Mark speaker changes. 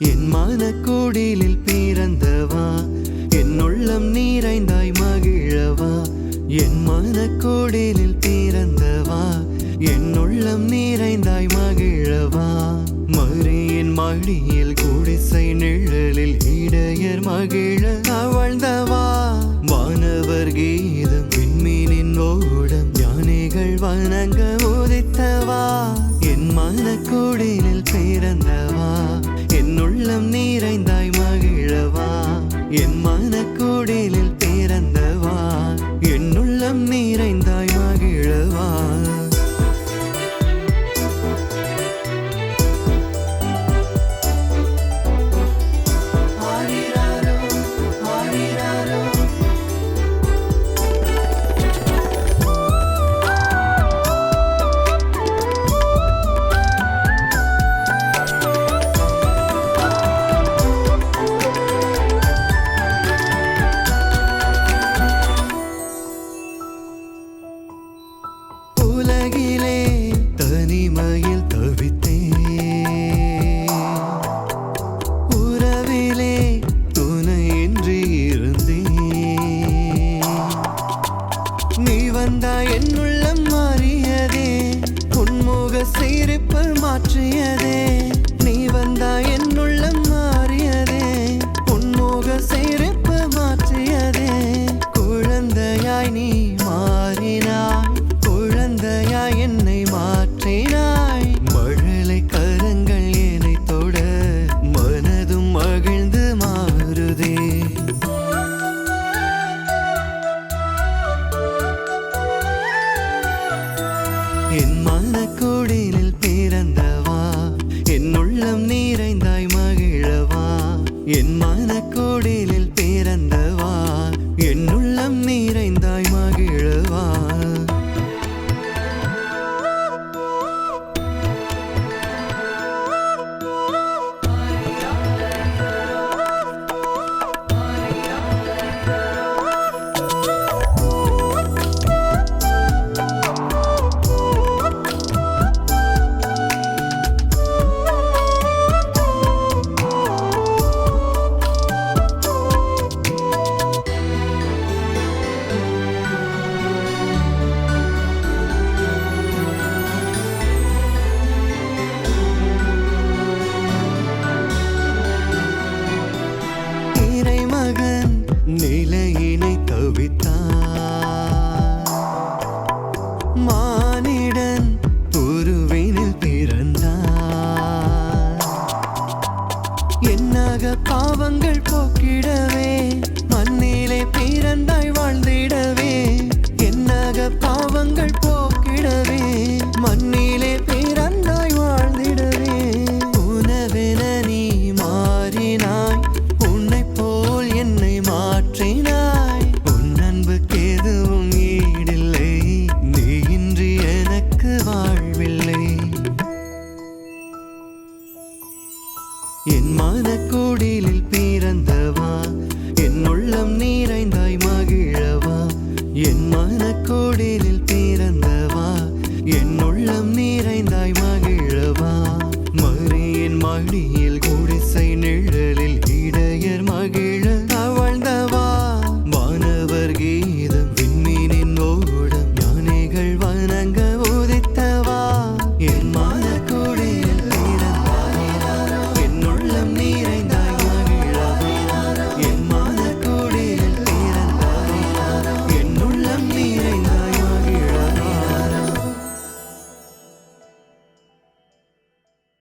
Speaker 1: என் மனக்கூடிலில் பிறந்தவா? என் உள்ளம் நீரைந்தாய் மகிழவா? என் மனக்கூடிலில் பிறந்தவா? என் உள்ளம் நீரைந்தாய் மகிழவா? மறியின் மடியில் குடிசை நிழலில் இடையர் மகிழ அவழ்ந்தவா வானவர் கீதம் விண்மீனின் ஓடம் யானைகள் வணங்க உதித்தவா? என் மனக்கூடிலில் பிறந்தவா? உள்ளம் நீரைந்தாய் மகிழவா. என் மனக்கூடலில் பிறந்தவா. உலகிலே தனிமையில் தவித்தேன். உறவிலே துணையின்றி இருந்தேன். நீ வந்தாய் என் மாறியதே உன்முக சிரிப்பு மாற்றியதே. என் மனக்கூடிலில் பிறந்தவா? என் உள்ளம் நீரைந்தாய் மகிழவா? என் மனக்கூடிலில் நிலையினை தவித்தான் மானிடன் உருவினில் பிறந்தான் என்னாக பாவங்கள் போக்கிட என் மனக்கூடிலில்